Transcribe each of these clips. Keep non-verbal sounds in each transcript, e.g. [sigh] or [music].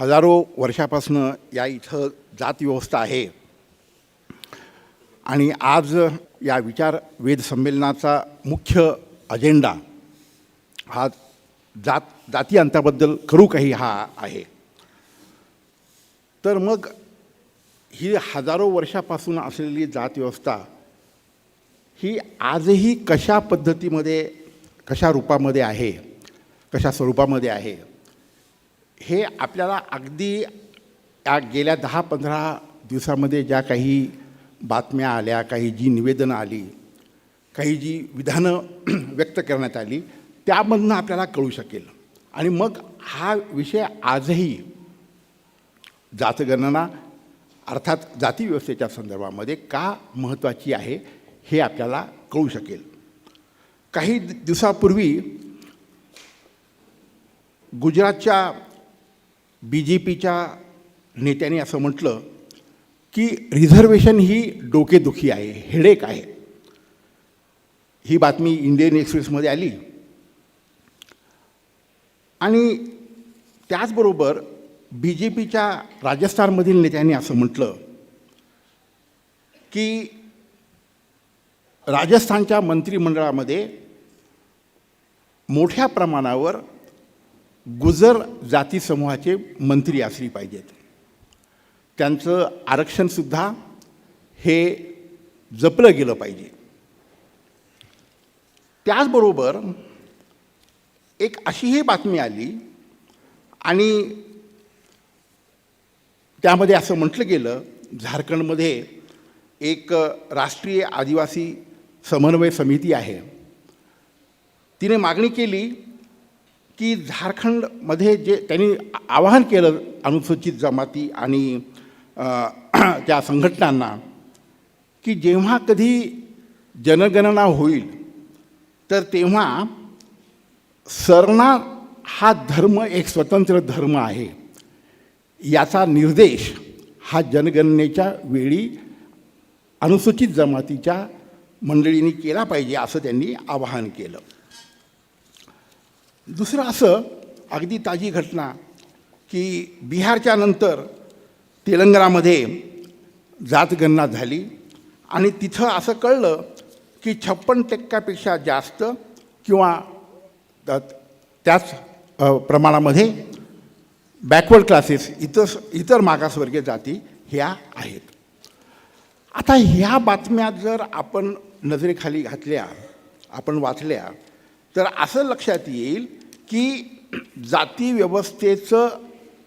हजारो वर्षापासनं या इथं जात व्यवस्था आहे. आणि आज या विचार वेद संमेलनाचा मुख्य अजेंडा हा जात जाती अंताबद्दल करू काही हा आहे. तर मग ही हजारो वर्षापासून असलेली जात व्यवस्था ही आजही कशा पद्धतीमध्ये कशा रूपामध्ये आहे कशा स्वरूपामध्ये आहे? हे आपल्याला अगदी या गेल्या दहा पंधरा दिवसामध्ये ज्या काही बातम्या आल्या काही जी निवेदनं आली काही जी विधानं [clears throat] व्यक्त करण्यात आली त्यामधनं आपल्याला कळू शकेल. आणि मग हा विषय आजही जातगणना अर्थात जाती व्यवस्थेच्या संदर्भामध्ये का महत्त्वाची आहे हे आपल्याला कळू शकेल. काही दिवसापूर्वी गुजरातच्या बी जे पीच्या नेत्याने असं म्हटलं की रिझर्वेशन ही डोकेदुखी आहे हेडेक आहे. ही बातमी इंडियन एक्सप्रेसमध्ये आली. आणि त्याचबरोबर बी जे पीच्या राजस्थानमधील नेत्यांनी असं म्हटलं की राजस्थानच्या मंत्रिमंडळामध्ये मोठ्या प्रमाणावर गुजर जाती समूहाचे मंत्री असली पाहिजेत. त्यांचं आरक्षणसुद्धा हे जपलं गेलं पाहिजे. त्याचबरोबर एक अशीही बातमी आली आणि त्यामध्ये असं म्हटलं गेलं झारखंडमध्ये एक राष्ट्रीय आदिवासी समन्वय समिती आहे. तिने मागणी केली की झारखंडमध्ये जे त्यांनी आवाहन केलं अनुसूचित जमाती आणि [clears throat] त्या संघटनांना की जेव्हा कधी जनगणना होईल तर तेव्हा सरना हा धर्म एक स्वतंत्र धर्म आहे. याचा निर्देश हा जनगणनेच्या वेळी अनुसूचित जमातीच्या मंडळींनी केला पाहिजे असं त्यांनी आवाहन केलं. दुसरं असं अगदी ताजी घटना की बिहारच्या नंतर तेलंगणामध्ये जातगणना झाली. आणि तिथं असं कळलं की छप्पन टक्क्यापेक्षा जास्त किंवा त्याच प्रमाणामध्ये बॅकवर्ड क्लासेस इतर इतर मागासवर्गीय जाती ह्या आहेत. आता ह्या बातम्या जर आपण नजरेखाली घातल्या आपण वाचल्या तर असं लक्षात येईल की जाती व्यवस्थेचं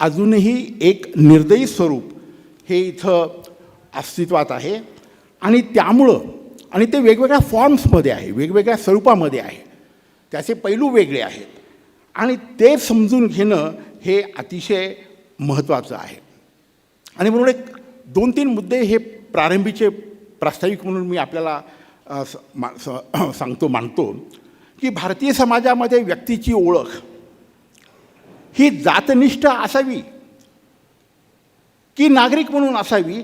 अजूनही एक निर्दयी स्वरूप हे इथं अस्तित्वात आहे. आणि त्यामुळं आणि ते वेगवेगळ्या फॉर्म्समध्ये आहे वेगवेगळ्या स्वरूपामध्ये आहे. त्याचे पैलू वेगळे आहेत. आणि ते समजून घेणं हे अतिशय महत्त्वाचं आहे. आणि म्हणून एक दोन तीन मुद्दे हे प्रारंभीचे प्रास्ताविक म्हणून मी आपल्याला स- मा- स- [clears throat] सांगतो मानतो की भारतीय समाजामध्ये व्यक्तीची ओळख ही जातनिष्ठ असावी की नागरिक म्हणून असावी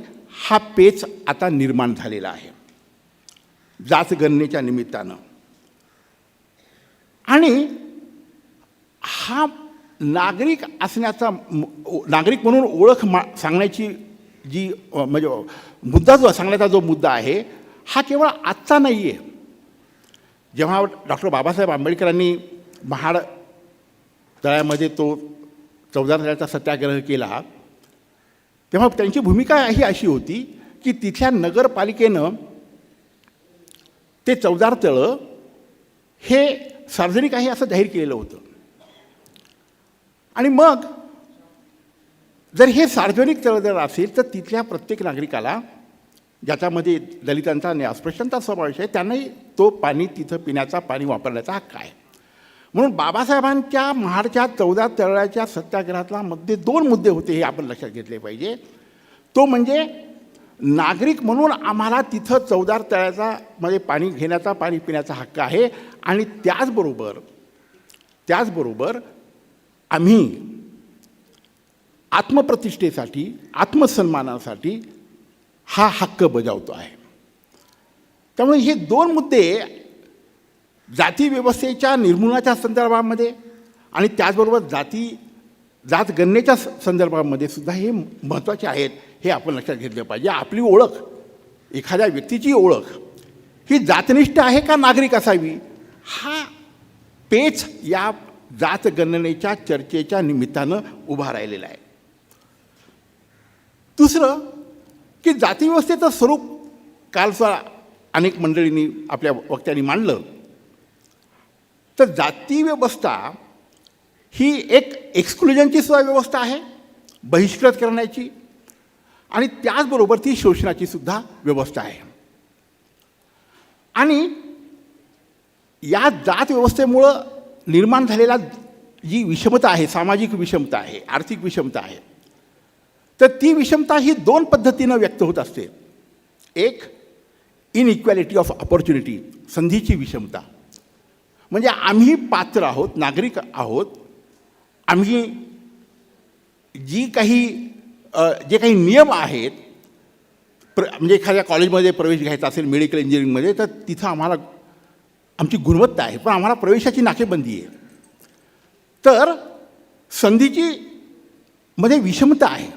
हा पेच आता निर्माण झालेला आहे. जातगणनेच्या निमित्तानं. आणि हा नागरिक असण्याचा नागरिक म्हणून ओळख मा सांगण्याची जी म्हणजे मुद्दा जो सांगण्याचा जो मुद्दा आहे हा केवळ आजचा नाही आहे जेव्हा डॉक्टर बाबासाहेब आंबेडकरांनी महाड तळ्यामध्ये तो चौदा तळ्याचा सत्याग्रह केला तेव्हा त्यांची भूमिका ही अशी होती की तिथल्या नगरपालिकेनं ते चौदार तळं हे सार्वजनिक आहे असं जाहीर केलेलं होतं. आणि मग जर हे सार्वजनिक तळ जर असेल तर तिथल्या प्रत्येक नागरिकाला ज्याच्यामध्ये दलितांचा आणि अस्पृश्यांचा समावेश आहे त्यांनाही तो पाणी तिथं पिण्याचा पाणी वापरण्याचा हक्क आहे. म्हणून बाबासाहेबांच्या महाडच्या चौदा तळळ्याच्या सत्याग्रहातला मध्ये दोन मुद्दे होते हे आपण लक्षात घेतले पाहिजे. तो म्हणजे नागरिक म्हणून आम्हाला तिथं चौदार तळ्याचा मध्ये पाणी घेण्याचा पाणी पिण्याचा हक्क आहे. आणि त्याचबरोबर त्याचबरोबर आम्ही आत्मप्रतिष्ठेसाठी आत्मसन्मानासाठी हा हक्क बजावतो आहे. त्यामुळे हे दोन मुद्दे जाती व्यवस्थेच्या निर्मूलनाच्या संदर्भामध्ये आणि त्याचबरोबर जाती जात गणनेच्या संदर्भामध्ये सुद्धा हे महत्त्वाचे आहेत हे आपण लक्षात घेतलं पाहिजे. आपली ओळख एखाद्या व्यक्तीची ओळख ही जातनिष्ठ आहे का नागरिक असावी? हा पेच या जात गणनेच्या चर्चेच्या निमित्तानं उभा राहिलेला आहे. दुसरं की जातीव्यवस्थेचं स्वरूप कालचा अनेक मंडळींनी आपल्या वक्त्यांनी मांडलं. तर जाती व्यवस्था ही एक एक्सक्लुजनची सुद्धा व्यवस्था आहे बहिष्कृत करण्याची आणि त्याचबरोबर ती शोषणाची सुद्धा व्यवस्था आहे. आणि या जात व्यवस्थेमुळं निर्माण झालेला जी विषमता आहे सामाजिक विषमता आहे आर्थिक विषमता आहे तर ती विषमता ही दोन पद्धतीनं व्यक्त होत असते. एक इनइक्वॅलिटी ऑफ ऑपॉर्च्युनिटी संधीची विषमता. म्हणजे आम्ही पात्र आहोत नागरिक आहोत आम्ही जी काही जे काही नियम आहेत प्र म्हणजे एखाद्या कॉलेजमध्ये प्रवेश घ्यायचा असेल मेडिकल इंजिनिअरिंगमध्ये तर तिथं आम्हाला आमची गुणवत्ता आहे पण आम्हाला प्रवेशाची नाकेबंदी आहे. तर संधीची मध्ये विषमता आहे.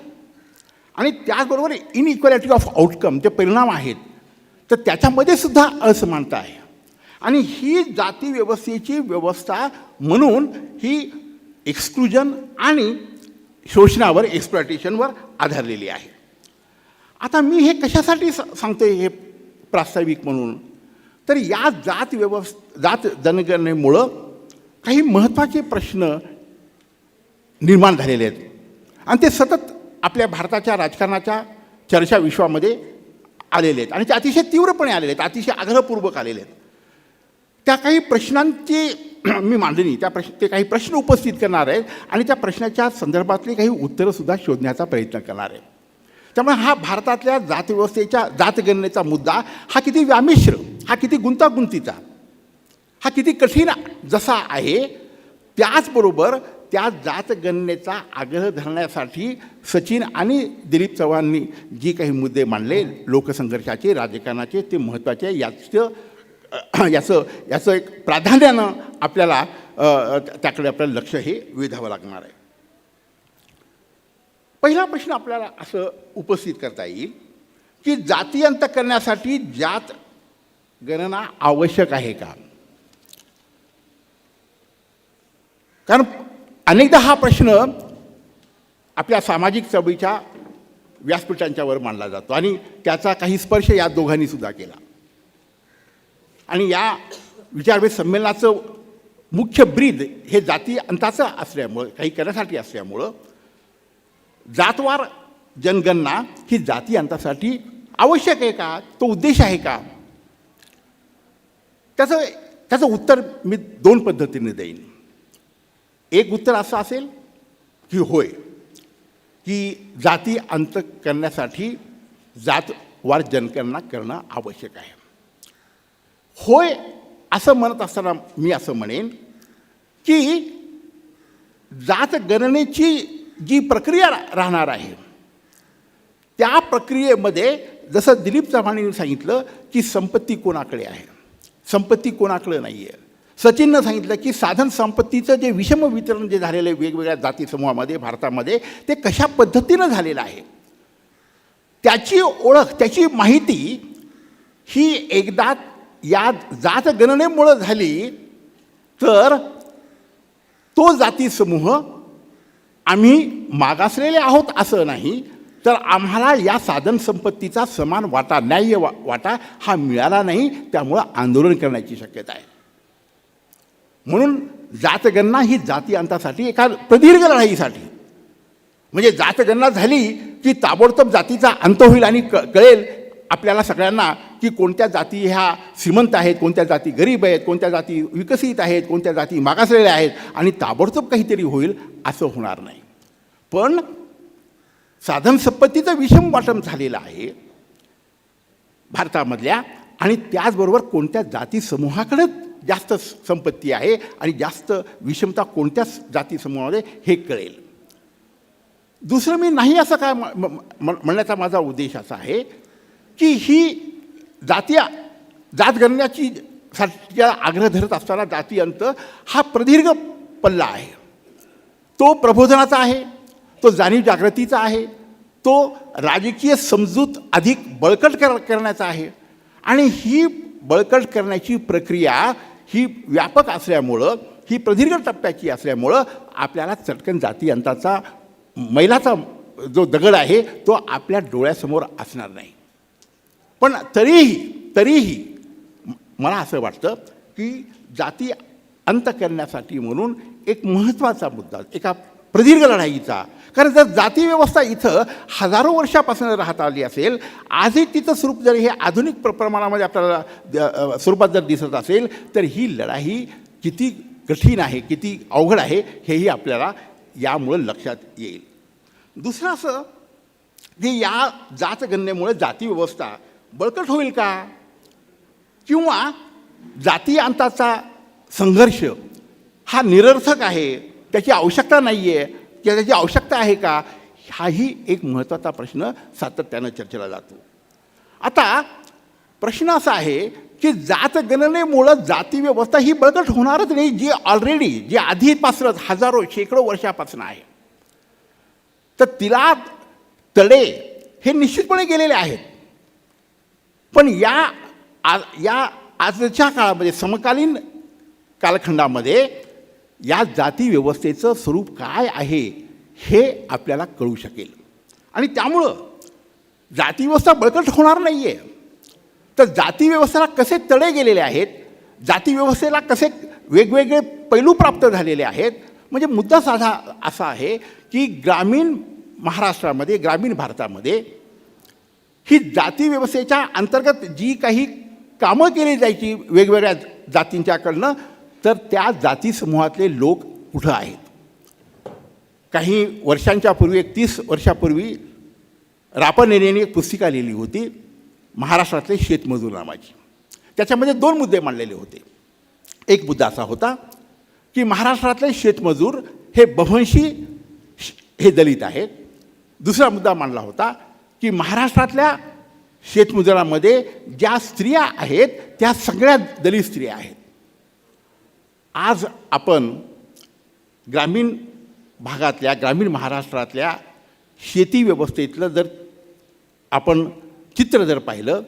आणि त्याचबरोबर इनइक्वॅलिटी ऑफ आउटकम जे परिणाम आहेत तर त्याच्यामध्ये सुद्धा असमानता आहे. आणि ही जाती व्यवस्थेची व्यवस्था म्हणून ही एक्सक्लुजन आणि शोषणावर एक्सप्लॉटेशनवर आधारलेली आहे. आता मी हे कशासाठी स- हे प्रास्ताविक म्हणून? तर या जात व्यवस्थ जात जनगणनेमुळं काही महत्त्वाचे प्रश्न निर्माण झालेले आहेत. आणि ते सतत आपल्या भारताच्या राजकारणाच्या चर्चा विश्वामध्ये आलेले आहेत. आणि ते अतिशय तीव्रपणे आलेले आहेत अतिशय आग्रहपूर्वक आलेले आहेत. त्या काही प्रश्नांची [clears throat] मी मांडणी त्या प्रश्न ते काही प्रश्न उपस्थित करणार आहेत आणि त्या प्रश्नाच्या संदर्भातली काही उत्तरंसुद्धा शोधण्याचा प्रयत्न करणार आहे त्यामुळे हा भारतातल्या जातव्यवस्थेच्या जातगणनेचा मुद्दा हा किती व्यामिश्र हा किती गुंतागुंतीचा हा किती कठीण जसा आहे त्याचबरोबर त्या जातगणनेचा आग्रह धरण्यासाठी सचिन आणि दिलीप चव्हाणांनी जी काही मुद्दे मांडले लोकसंघर्षाचे राजकारणाचे ते महत्त्वाचे याचं याचं याचं एक प्राधान्यानं आपल्याला त्याकडे आपल्याला लक्ष हे वेधावं लागणार आहे. पहिला प्रश्न आपल्याला असं उपस्थित करता येईल की जातीयंत करण्यासाठी जात गणना आवश्यक आहे का? कारण अनेकदा हा प्रश्न आपल्या सामाजिक चळवळीच्या व्यासपीठांच्यावर मांडला जातो आणि त्याचा काही स्पर्श या दोघांनी सुद्धा केला. आणि या विचारवेध संमेलनाचं मुख्य ब्रीद हे जाती अंताचं असल्यामुळं काही करण्यासाठी असल्यामुळं जातवार जनगणना ही जाती अंतासाठी आवश्यक आहे का? तो उद्देश आहे का? त्याचं त्याचं उत्तर मी दोन पद्धतीने देईन. एक उत्तर असं असेल की होय की जाती अंत करण्यासाठी जातवार जनगणना करणं आवश्यक आहे. होय असं म्हणत असताना मी असं म्हणेन की जातगणनेची जी प्रक्रिया राहणार आहे त्या प्रक्रियेमध्ये जसं दिलीप चव्हाणांनी सांगितलं की संपत्ती कोणाकडे आहे? संपत्ती कोणाकडे नाही आहे सचिननं सांगितलं की साधन संपत्तीचं जे विषम वितरण जे झालेलं आहे वेगवेगळ्या जाती समूहामध्ये भारतामध्ये ते कशा पद्धतीनं झालेलं आहे? त्याची ओळख त्याची माहिती ही एकदा या जात गणनेमुळं झाली तर तो जाती समूह आम्ही मागासलेले आहोत असं नाही तर आम्हाला या साधन संपत्तीचा समान वाटा न्याय्य वा वाटा हा मिळाला नाही त्यामुळं आंदोलन करण्याची शक्यता आहे. म्हणून जातगणना ही जाती अंतासाठी एका प्रदीर्घ लढाईसाठी. म्हणजे जातगणना झाली की ताबडतोब जातीचा अंत होईल आणि क कळेल आपल्याला सगळ्यांना की कोणत्या जाती ह्या श्रीमंत आहेत कोणत्या जाती गरीब आहेत कोणत्या जाती विकसित आहेत कोणत्या जाती मागासलेल्या आहेत आणि ताबडतोब काहीतरी होईल असं होणार नाही. पण साधन संपत्तीचं विषम वाटप झालेलं आहे भारतामधल्या आणि त्याचबरोबर कोणत्या जाती समूहाकडे जास्त संपत्ती आहे आणि जास्त विषमता कोणत्याच जातीसमूहामध्ये हे कळेल. दुसरं मी नाही असं काय म- म्हणण्याचा माझा उद्देश असा आहे की ही जाती जात गणण्याची आग्रह धरत असताना जाती अंत हा प्रदीर्घ पल्ला आहे. तो प्रबोधनाचा आहे तो जाणीव जागृतीचा आहे तो राजकीय समजूत अधिक बळकट कर करण्याचा आहे आणि ही बळकट करण्याची प्रक्रिया ही व्यापक असल्यामुळं ही प्रदीर्घ टप्प्याची असल्यामुळं आपल्याला चटकन जाती अंताचा मैलाचा जो दगड आहे तो आपल्या डोळ्यासमोर असणार नाही. पण तरीही तरीही मला असं वाटतं की जाती अंत करण्यासाठी म्हणून एक महत्त्वाचा मुद्दा एका प्रदीर्घ लढाईचा. कारण जर जाती व्यवस्था इथं हजारो वर्षापासून राहत आली असेल आजही तिचं स्वरूप जर हे आधुनिक प्र प्रमाणामध्ये आपल्याला स्वरूपात जर दिसत असेल तर ही लढाई किती कठीण आहे किती अवघड आहे हेही आपल्याला यामुळं लक्षात येईल. दुसरं असं की या जातगणनेमुळे जाती व्यवस्था बळकट होईल का? किंवा जातीय अंताचा संघर्ष हा निरर्थक आहे? त्याची आवश्यकता नाही आहे किंवा त्याची आवश्यकता आहे का? हाही एक महत्त्वाचा प्रश्न सातत्यानं चर्चेला जातो. आता प्रश्न असा आहे की जातगणनेमुळं जाती व्यवस्था ही बळकट होणारच नाही जी ऑलरेडी जी आधीपासूनच हजारो शेकडो वर्षापासून आहे. तर तिला तडे हे निश्चितपणे गेलेले आहेत. पण या आ या आजच्या काळामध्ये समकालीन कालखंडामध्ये या जाती व्यवस्थेचं स्वरूप काय आहे हे आपल्याला कळू शकेल. आणि त्यामुळं जातीव्यवस्था बळकट होणार नाही आहे तर जातीव्यवस्थेला कसे तडे गेलेले आहेत जातीव्यवस्थेला कसे वेगवेगळे पैलू प्राप्त झालेले आहेत म्हणजे मुद्दा साधा असा आहे की ग्रामीण महाराष्ट्रामध्ये ग्रामीण भारतामध्ये ही जाती व्यवस्थेच्या अंतर्गत जी काही कामं केली जायची वेगवेगळ्या जातींच्याकडनं तर त्या जाती समूहातले लोक कुठं आहेत. काही वर्षांच्या पूर्वी एक तीस वर्षापूर्वी रापनेनेने एक पुस्तिका लिहिली होती महाराष्ट्रातले शेतमजूर नावाची त्याच्यामध्ये दोन मुद्दे मांडलेले होते. एक मुद्दा असा होता की महाराष्ट्रातले शेतमजूर हे बव्हंशी हे दलित आहेत दुसरा मुद्दा मांडला होता की महाराष्ट्रातल्या शेतमजुरामध्ये ज्या स्त्रिया आहेत त्या सगळ्या दलित स्त्रिया आहेत. आज आपण ग्रामीण भागातल्या ग्रामीण महाराष्ट्रातल्या शेती व्यवस्थेतलं जर आपण चित्र जर पाहिलं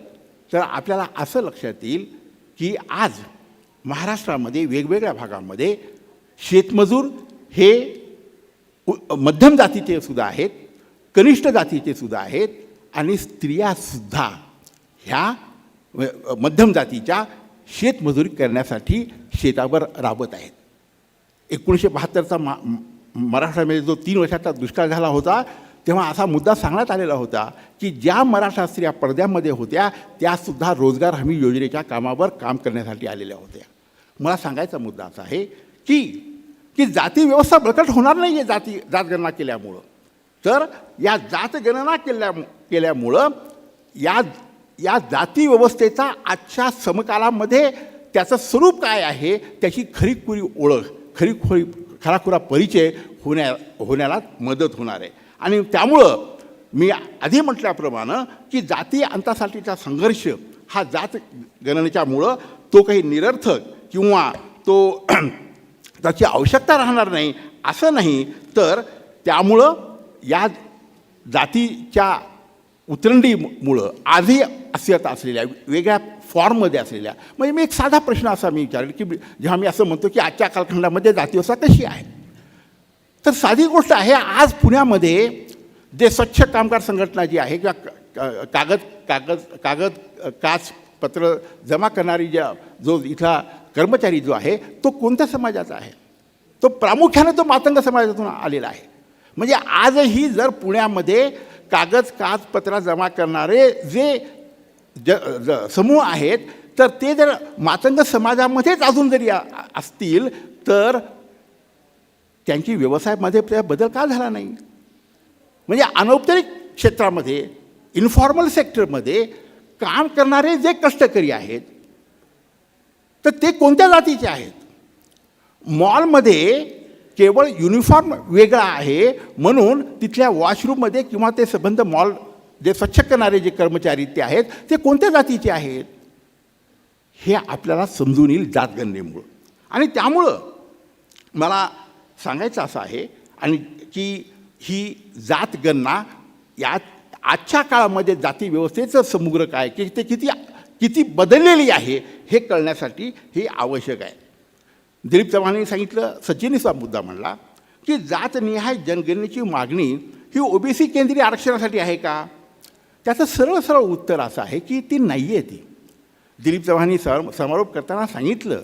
तर आपल्याला असं लक्षात येईल की आज महाराष्ट्रामध्ये वेगवेगळ्या भागामध्ये शेतमजूर हे मध्यम जातीचे सुद्धा आहेत कनिष्ठ जातीचे सुद्धा आहेत आणि स्त्रियासुद्धा ह्या मध्यम जातीच्या शेतमजुरी करण्यासाठी शेतावर राबत आहेत. एकोणीसशे बहात्तरचा मा म- मराठवाड्यामध्ये जो तीन वर्षाचा दुष्काळ झाला होता तेव्हा असा मुद्दा सांगण्यात आलेला होता की ज्या मराठा स्त्रिया पडद्यामध्ये होत्या त्यासुद्धा रोजगार हमी योजनेच्या कामावर काम करण्यासाठी आलेल्या होत्या. मला सांगायचा मुद्दा असा आहे की की जाती व्यवस्था बळकट होणार नाही आहे जाती जातगणना केल्यामुळं. तर या जातगणना केल्या केल्यामुळं या या जाती व्यवस्थेचा आजच्या समकालामध्ये त्याचं स्वरूप काय आहे त्याची खरीखुरी ओळख खरीखुरी खराखुरा परिचय होण्या होण्याला मदत होणार आहे. आणि त्यामुळं मी आधी म्हटल्याप्रमाणे की जाती अंतासाठीचा संघर्ष हा जात गणनेच्यामुळं तो काही निरर्थक किंवा तो [clears throat] त्याची आवश्यकता राहणार नाही असं नाही. तर त्यामुळं या जातीच्या उतरंडीमुळं आजही अस्तित्वात असलेल्या वेगळ्या फॉर्ममध्ये असलेल्या. म्हणजे मी एक साधा प्रश्न असा मी विचारेल की जेव्हा मी असं म्हणतो की आजच्या कालखंडामध्ये जातीवसा कशी आहे? तर साधी गोष्ट आहे आज पुण्यामध्ये जे स्वच्छ कामगार संघटना जी आहे किंवा क- कागद कागद कागद काच पत्र जमा करणारी ज्या जो इथला कर्मचारी जो आहे तो कोणत्या समाजाचा आहे? तो प्रामुख्याने तो मातंग समाजातून आलेला आहे. म्हणजे आजही जर पुण्यामध्ये कागद कागदपत्र जमा करणारे जे ज ज समूह आहेत तर ते जर मातंग समाजामध्येच अजून जरी असतील तर त्यांची व्यवसायामध्ये त्या बदल का झाला नाही? म्हणजे अनौपचारिक क्षेत्रामध्ये इन्फॉर्मल सेक्टरमध्ये काम करणारे जे कष्टकरी आहेत तर ते कोणत्या जातीचे आहेत? मॉलमध्ये केवळ युनिफॉर्म वेगळा आहे म्हणून तिथल्या वॉशरूममध्ये किंवा ते संबंध मॉल जे स्वच्छ करणारे जे कर्मचारी ते आहेत ते कोणत्या जातीचे आहेत? हे आपल्याला समजून येईल जातगणनेमुळं. आणि त्यामुळं मला सांगायचं असं आहे आणि की ही जातगणना या आजच्या काळामध्ये जाती व्यवस्थेचं समुग्र काय की ते किती किती बदललेली आहे हे कळण्यासाठी हे आवश्यक आहे. दिलीप चव्हाणांनी सांगितलं सचिनीचा मुद्दा म्हणला की जातनिहाय जनगणनेची मागणी ही ओबीसी केंद्रीय आरक्षणासाठी आहे का? त्याचं सरळ सरळ उत्तर असं आहे की ती नाही आहे ती. दिलीप चव्हाणी सम समारोप करताना सांगितलं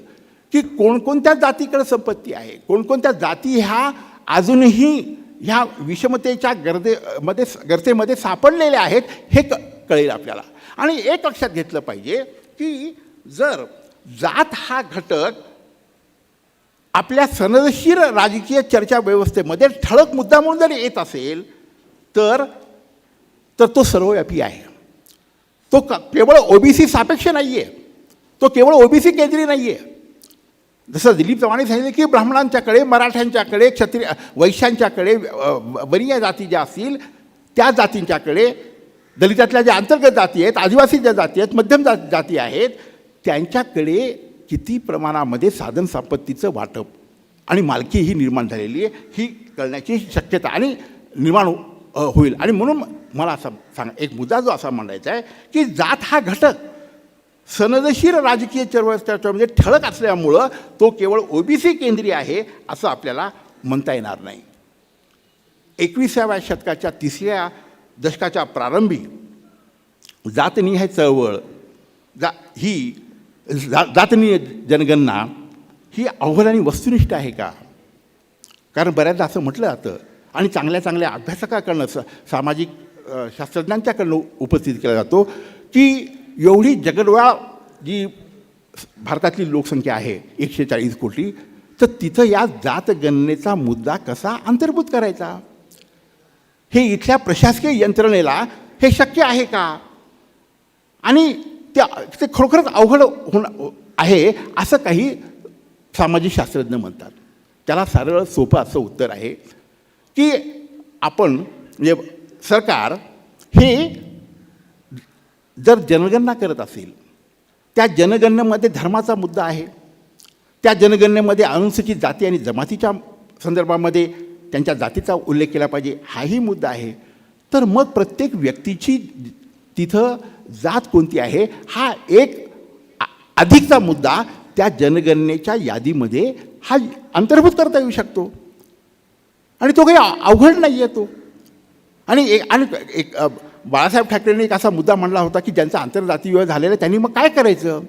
की कोणकोणत्या जातीकडे संपत्ती आहे? कोणकोणत्या जाती ह्या अजूनही ह्या विषमतेच्या गर्दे मध्ये गर्तेमध्ये सापडलेल्या आहेत हे क कळेल आपल्याला. आणि एक लक्षात घेतलं पाहिजे की जर जात हा घटक आपल्या सनदशीर राजकीय चर्चा व्यवस्थेमध्ये ठळक मुद्दा म्हणून जर येत असेल तर तर तो सर्वव्यापी आहे. तो क केवळ ओबीसी सापेक्ष नाही आहे तो केवळ ओबीसी केंद्रीय नाही आहे जसं दिलीप चव्हाणे सांगितलं की ब्राह्मणांच्याकडे मराठ्यांच्याकडे क्षत्रिय वैश्यांच्याकडे अ, वरीय जाती ज्या असतील त्या जातींच्याकडे दलितातल्या ज्या अंतर्गत जाती आहेत आदिवासी ज्या जाती आहेत मध्यम जा जाती आहेत त्यांच्याकडे किती प्रमाणामध्ये साधन संपत्तीचं वाटप आणि मालकी ही निर्माण झालेली आहे ही कळण्याची शक्यता आणि निर्माण होईल. आणि म्हणून मला असं सांग एक मुद्दा जो असा मांडायचा आहे की जात हा घटक सनदशीर राजकीय चळवळीमध्ये म्हणजे ठळक असल्यामुळं तो केवळ ओबीसी केंद्रीय आहे असं आपल्याला म्हणता येणार नाही. एकविसाव्या शतकाच्या तिसऱ्या दशकाच्या प्रारंभी जातनिहाय चळवळ जा ही जा जातनीय जनगणना ही अवघड आणि वस्तुनिष्ठ आहे का? कारण बऱ्याचदा असं म्हटलं जातं आणि चांगल्या चांगल्या अभ्यासकाकडनं स सामाजिक शास्त्रज्ञांच्याकडनं उपस्थित केला जातो की एवढी जगडवा जी भारतातली लोकसंख्या आहे एकशे चाळीस कोटी तर तिथं या जातगणनेचा मुद्दा कसा अंतर्भूत करायचा? हे इथल्या प्रशासकीय यंत्रणेला हे शक्य आहे का? आणि त्या ते खरोखरच अवघड होणं आहे असं काही सामाजिक शास्त्रज्ञ म्हणतात. त्याला सरळ सोपं असं उत्तर आहे. की आपण म्हणजे सरकार हे जर जनगणना करत असेल त्या जनगणनेमध्ये धर्माचा मुद्दा आहे. त्या जनगणनेमध्ये अनुसूचित जाती आणि जमातीच्या संदर्भामध्ये त्यांच्या जातीचा उल्लेख केला पाहिजे हाही मुद्दा आहे. तर मग प्रत्येक व्यक्तीची तिथं जात कोणती आहे हा एक अधिकचा मुद्दा त्या जनगणनेच्या यादीमध्ये हा अंतर्भूत करता येऊ शकतो. आणि तो काही अवघड नाही आहे तो. आणि एक आणि एक बाळासाहेब ठाकरेंनी एक असा मुद्दा म्हणला होता की ज्यांचा आंतरजातीय विवाह झालेला आहे, त्यांनी मग काय करायचं?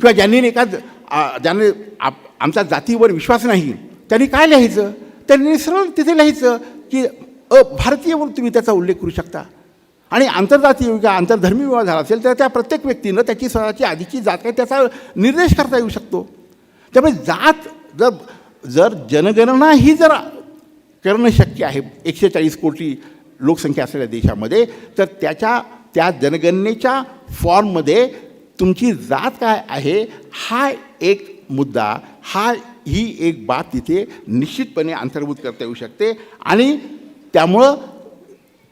किंवा ज्यांनी एका ज्यांनी ज्याने आप आमच्या जातीवर विश्वास नाही त्यांनी काय लिहायचं? त्यांनी सरळ तिथे लिहायचं की अ भारतीय म्हणून तुम्ही त्याचा उल्लेख करू शकता. आणि आंतरजातीय विवाह आंतरधर्मी विवाह झाला असेल तर त्या प्रत्येक व्यक्तीनं त्याची स्वतःची आधीची जात काय त्याचा निर्देश करता येऊ शकतो. त्यामुळे जात जर जर जनगणना ही जर करणं शक्य आहे. एकशे चाळीस कोटी लोकसंख्या असलेल्या देशामध्ये तर त्याच्या त्या जनगणनेच्या फॉर्ममध्ये तुमची जात काय आहे हा एक मुद्दा हा ही एक बाब तिथे निश्चितपणे अंतर्भूत करता येऊ शकते. आणि त्यामुळं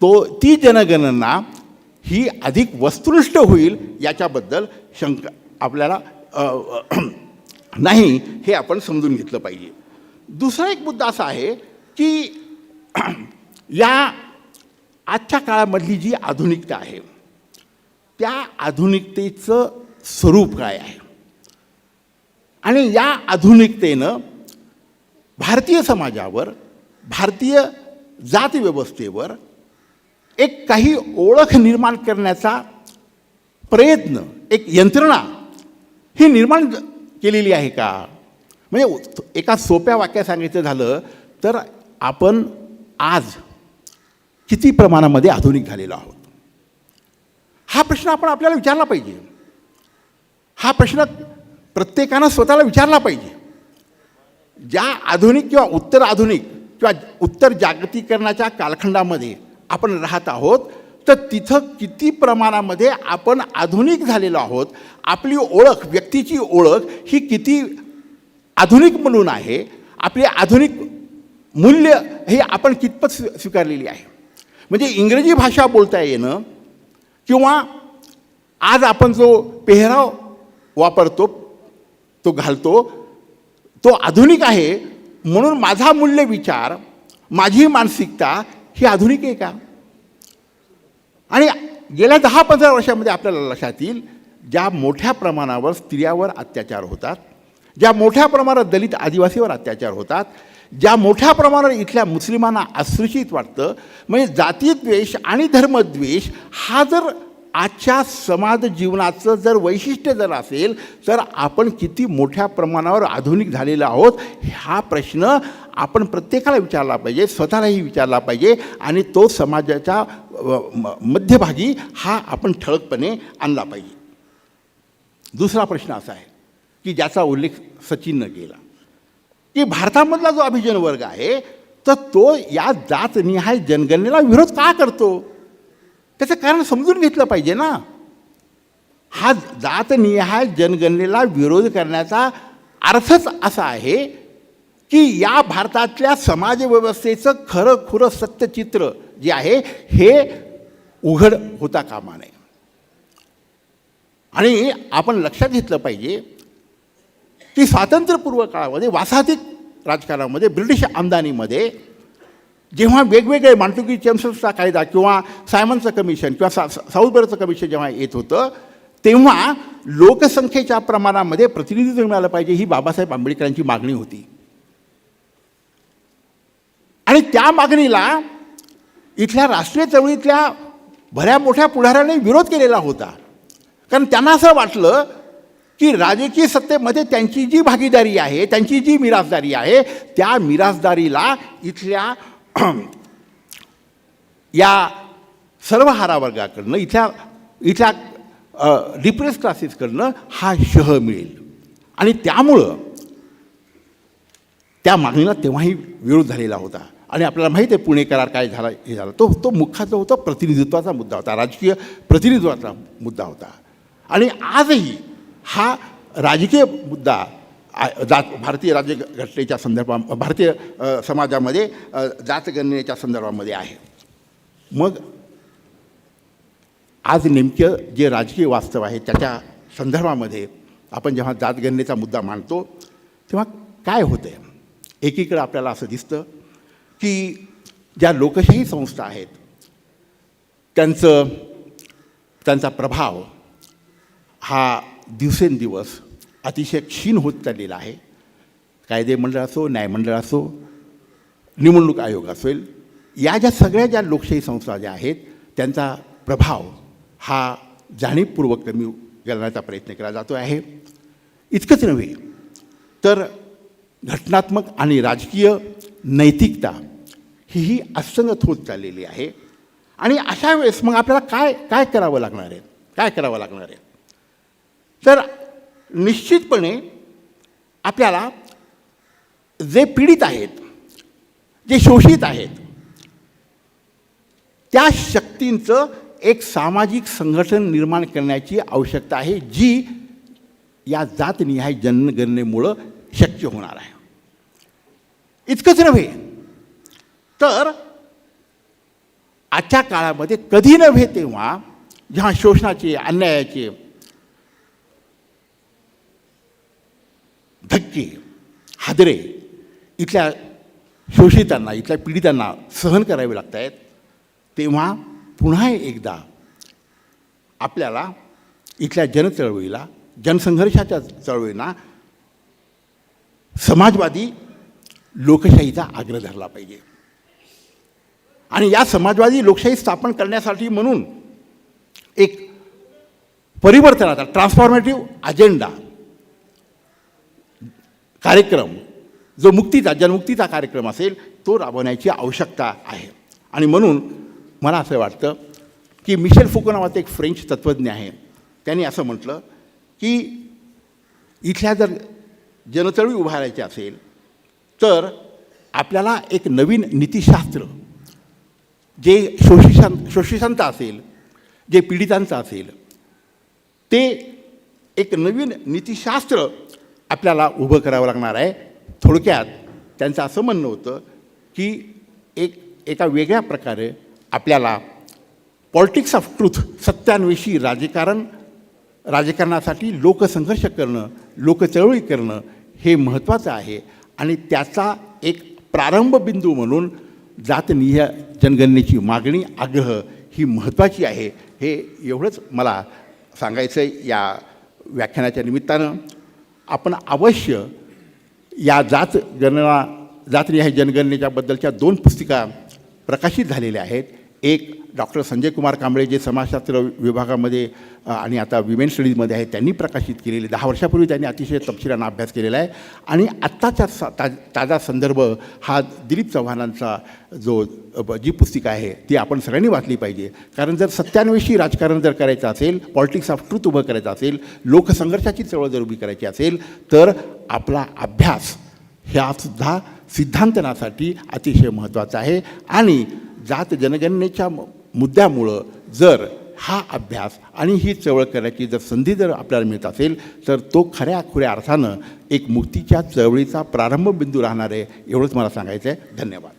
तो ती जनगणना ही अधिक वस्तुनिष्ठ होईल याच्याबद्दल शंका आपल्याला [clears throat] नाही हे आपण समजून घेतलं पाहिजे. दुसरा एक मुद्दा असा आहे की [clears throat] या आजच्या काळामधली जी आधुनिकता आहे त्या आधुनिकतेचं स्वरूप काय आहे? आणि या आधुनिकतेनं भारतीय समाजावर भारतीय जातव्यवस्थेवर एक काही ओळख निर्माण करण्याचा प्रयत्न एक यंत्रणा ही निर्माण केलेली आहे का? म्हणजे एका सोप्या वाक्यात सांगायचं झालं तर आपण आज किती प्रमाणामध्ये आधुनिक झालेलो आहोत? हा प्रश्न आपण आपल्याला विचारला पाहिजे. हा प्रश्न प्रत्येकानं स्वतःला विचारला पाहिजे. ज्या आधुनिक किंवा उत्तर आधुनिक किंवा उत्तर जागतिकीकरणाच्या कालखंडामध्ये आपण राहत आहोत तर तिथं किती प्रमाणामध्ये आपण आधुनिक झालेलो आहोत आपली ओळख व्यक्तीची ओळख ही किती आधुनिक म्हणून आहे आपली आधुनिक मूल्य हे आपण कितपत स्वी स्वीकारलेली आहे? म्हणजे इंग्रजी भाषा बोलता येणं किंवा आज आपण जो पेहराव वापरतो तो घालतो तो आधुनिक आहे म्हणून माझा मूल्य विचार माझी मानसिकता ही आधुनिक आहे का? आणि गेल्या दहा पंधरा वर्षामध्ये आपल्याला लक्षात येईल ज्या मोठ्या प्रमाणावर स्त्रियावर अत्याचार होतात ज्या मोठ्या प्रमाणात दलित आदिवासीवर अत्याचार होतात ज्या मोठ्या प्रमाणावर इथल्या मुस्लिमांना आश्रित वाटतं म्हणजे जातीद्वेष आणि धर्मद्वेष हा जर आजच्या समाज जीवनाचं जर वैशिष्ट्य जर असेल तर आपण किती मोठ्या प्रमाणावर आधुनिक झालेलो आहोत हा प्रश्न आपण प्रत्येकाला विचारला पाहिजे स्वतःलाही विचारला पाहिजे आणि तो समाजाच्या म- मध्यभागी हा आपण ठळकपणे आणला पाहिजे. दुसरा प्रश्न असा आहे की ज्याचा उल्लेख सचिननं केला. की भारतामधला जो अभिजन वर्ग आहे तर तो या जातनिहाय जनगणनेला विरोध का करतो? त्याचं कारण समजून घेतलं पाहिजे ना. हा जातनिहाय जनगणनेला विरोध करण्याचा अर्थच असा आहे की या भारतातल्या समाजव्यवस्थेचं खरं खुरं सत्यचित्र जे आहे हे उघड होता कामा नये. आणि आपण लक्षात घेतलं पाहिजे की स्वातंत्र्यपूर्व काळामध्ये वासाहतिक राजकारणामध्ये ब्रिटिश आमदानीमध्ये जेव्हा वेगवेगळे मांडतुकी चेम्सचा कायदा किंवा सायमनचं कमिशन किंवा सा साऊथबरचं कमिशन जेव्हा येत होतं तेव्हा लोकसंख्येच्या प्रमाणामध्ये प्रतिनिधित्व मिळालं पाहिजे ही बाबासाहेब आंबेडकरांची मागणी होती. आणि त्या मागणीला इथल्या राष्ट्रीय चळवळीतल्या भऱ्या मोठ्या पुढाऱ्याने विरोध केलेला होता. कारण त्यांना असं वाटलं की राजकीय सत्तेमध्ये त्यांची जी भागीदारी आहे त्यांची जी मिरासदारी आहे त्या मिरासदारीला इथल्या [clears throat] या सर्व हारावर्गाकडनं इथल्या इथल्या डिप्रेस क्लासेसकडनं हा शह मिळेल. आणि त्यामुळं त्या मागणीला तेव्हाही विरोध झालेला होता. आणि आपल्याला माहीत आहे पुणे करार काय झाला हे झाला. तो तो मुख्य जो होता प्रतिनिधित्वाचा मुद्दा होता राजकीय प्रतिनिधित्वाचा मुद्दा होता. आणि आजही हा राजकीय मुद्दा जात भारतीय राज्य घटनेच्या संदर्भा भारतीय समाजामध्ये जातगणनेच्या संदर्भामध्ये आहे. मग आज नेमकं जे राजकीय वास्तव आहे त्याच्या संदर्भामध्ये आपण जेव्हा जातगणनेचा मुद्दा मांडतो तेव्हा काय होतं आहे एकीकडं आपल्याला असं दिसतं की ज्या लोकशाही संस्था आहेत त्यांचं त्यांचा प्रभाव हा दिवसेंदिवस अतिशय क्षीण होत चाललेला आहे. कायदे मंडळ असो न्यायमंडळ असो निवडणूक आयोग असेल या ज्या सगळ्या ज्या लोकशाही संस्था ज्या आहेत त्यांचा प्रभाव हा जाणीवपूर्वक कमी करण्याचा प्रयत्न केला जातो आहे. इतकंच नव्हे तर घटनात्मक आणि राजकीय नैतिकता हीही असंगत होत चाललेली आहे. आणि अशा वेळेस मग आपल्याला काय काय करावं लागणार आहे? काय करावं लागणार आहे? तर निश्चितपणे आपल्याला जे पीडित आहेत जे शोषित आहेत त्या शक्तींचं एक सामाजिक संघटन निर्माण करण्याची आवश्यकता आहे जी या जातनिहाय जनगणनेमुळं शक्य होणार आहे. इतकंच नव्हे तर आजच्या काळामध्ये कधी नव्हे तेव्हा जेव्हा शोषणाचे अन्यायाचे धक्के हादरे इथल्या शोषितांना इथल्या पीडितांना सहन करावे लागत आहेत तेव्हा पुन्हा एकदा आपल्याला इथल्या जनचळवळीला जनसंघर्षाच्या चळवळींना समाजवादी लोकशाहीचा आग्रह धरला पाहिजे. आणि या समाजवादी लोकशाही स्थापन करण्यासाठी म्हणून एक परिवर्तनाचा ट्रान्सफॉर्मेटिव्ह अजेंडा कार्यक्रम जो मुक्तीचा जनमुक्तीचा कार्यक्रम असेल तो राबवण्याची आवश्यकता आहे. आणि म्हणून मला असं वाटतं की मिशेल फुको नावाचं एक फ्रेंच तत्त्वज्ञ आहे. त्यांनी असं म्हटलं की इथल्या जर जनचळवळी उभारायची असेल तर आपल्याला एक नवीन नीतिशास्त्र जे शोषितां शोषितांचं असेल जे पीडितांचं असेल ते एक नवीन नीतिशास्त्र आपल्याला उभं करावं लागणार आहे. थोडक्यात त्यांचं असं म्हणणं होतं की एक एका वेगळ्या प्रकारे आपल्याला पॉलिटिक्स ऑफ ट्रूथ सत्यांविषयी राजकारण राजकारणासाठी लोकसंघर्ष करणं लोकचळवळी करणं हे महत्त्वाचं आहे. आणि त्याचा एक प्रारंभ बिंदू म्हणून जातनीय जनगणनेची मागणी आग्रह ही महत्त्वाची आहे. हे एवढंच मला सांगायचं आहे या व्याख्यानाच्या निमित्तानं. आपण अवश्य या जात गणना जातनिहाय जनगणनेच्याबद्दलच्या दोन पुस्तिका प्रकाशित झालेल्या आहेत. एक डॉक्टर संजय कुमार कांबळे जे समाजशास्त्र विभागामध्ये आणि आता विमेन स्टडीजमध्ये आहे त्यांनी प्रकाशित केलेली दहा वर्षापूर्वी त्यांनी अतिशय तपशिलानं अभ्यास केलेला आहे. आणि आत्ताचा सा ताज ताजा संदर्भ हा दिलीप चव्हाणांचा जो जी पुस्तिका आहे ती आपण सगळ्यांनी वाचली पाहिजे. कारण जर सत्यान्वेषी राजकारण जर करायचं असेल पॉलिटिक्स ऑफ ट्रूथ उभं करायचं असेल लोकसंघर्षाची चळवळ जर उभी करायची असेल तर आपला अभ्यास ह्यासुद्धा सिद्धांतनासाठी अतिशय महत्त्वाचा आहे. आणि जात जनगणनेच्या मुद्द्यामुळं जर हा अभ्यास आणि ही चळवळ करण्याची जर संधी जर आपल्याला मिळत असेल तर तो खऱ्या खुऱ्या अर्थानं एक मुक्तीच्या चळवळीचा प्रारंभ बिंदू राहणार आहे एवढंच मला सांगायचं आहे धन्यवाद.